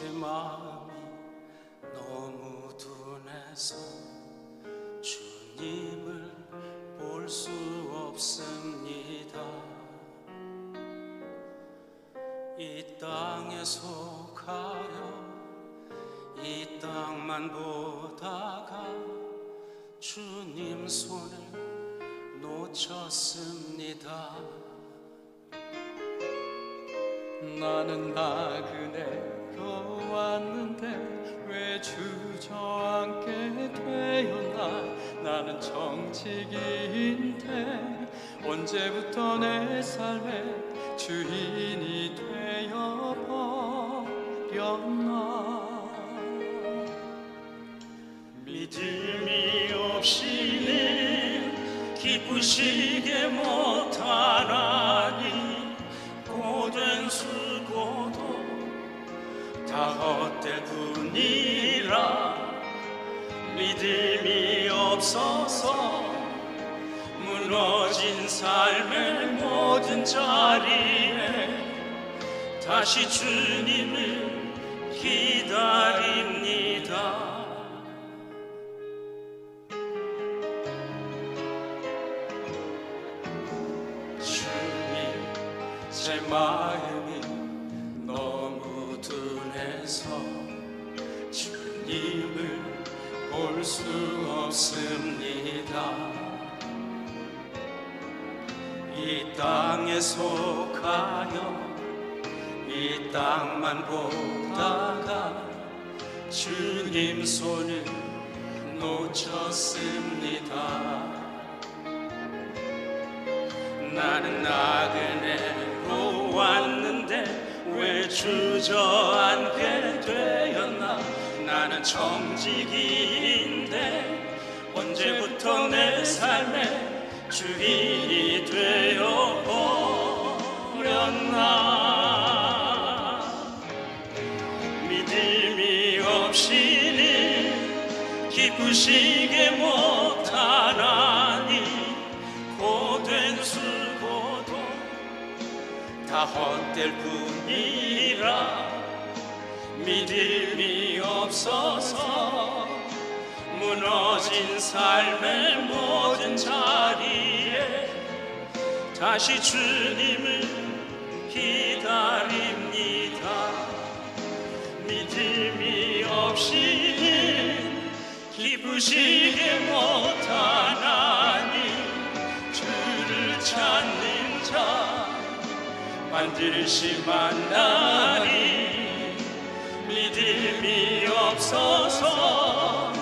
제 마음이 너무 둔해서 주님을 볼 수 없습니다. 이 땅에 속하여 이 땅만 보다가 주님 손을 놓쳤습니다. 나는 나그네 주저앉게 되었나? 나는 정직인데 언제부터 내 삶의 주인이 되어 버렸나? 믿음이 없이는 기쁘시게 못 믿음이 없어서 무너진 삶의 모든 자리에 다시 주님을 기다립니다. 주님 제 마음이 너무 둔해서 주님을 볼 수 없습니다. 이 땅에 속하여 이 땅만 보다가 주님 손을 놓쳤습니다. 나는 나그네로 왔는데 왜 주저앉게 되었나 나는 정직인데 언제부터 내 삶의 주인이 되어 버렸나? 믿음이 없이는 기쁘시게 못하나니 고된 수고도 다 헛될 뿐이라 믿음이 없 어서 무너진 삶의 모든 자리에 다시 주님을 기다립니다. 믿음이 없이는 기쁘시게 못하나니 주를 찾는 자 반드시 만나니 믿음이 없어서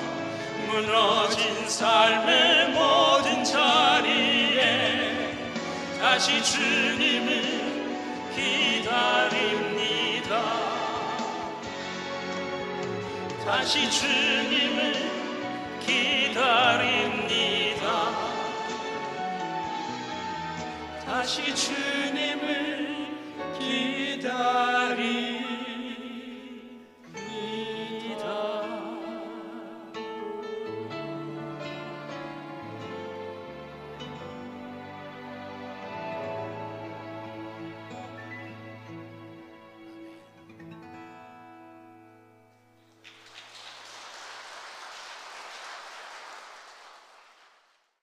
무너진 삶의 모든 자리에 다시 주님을 기다립니다. 다시 주님을 기다립니다. 다시 주님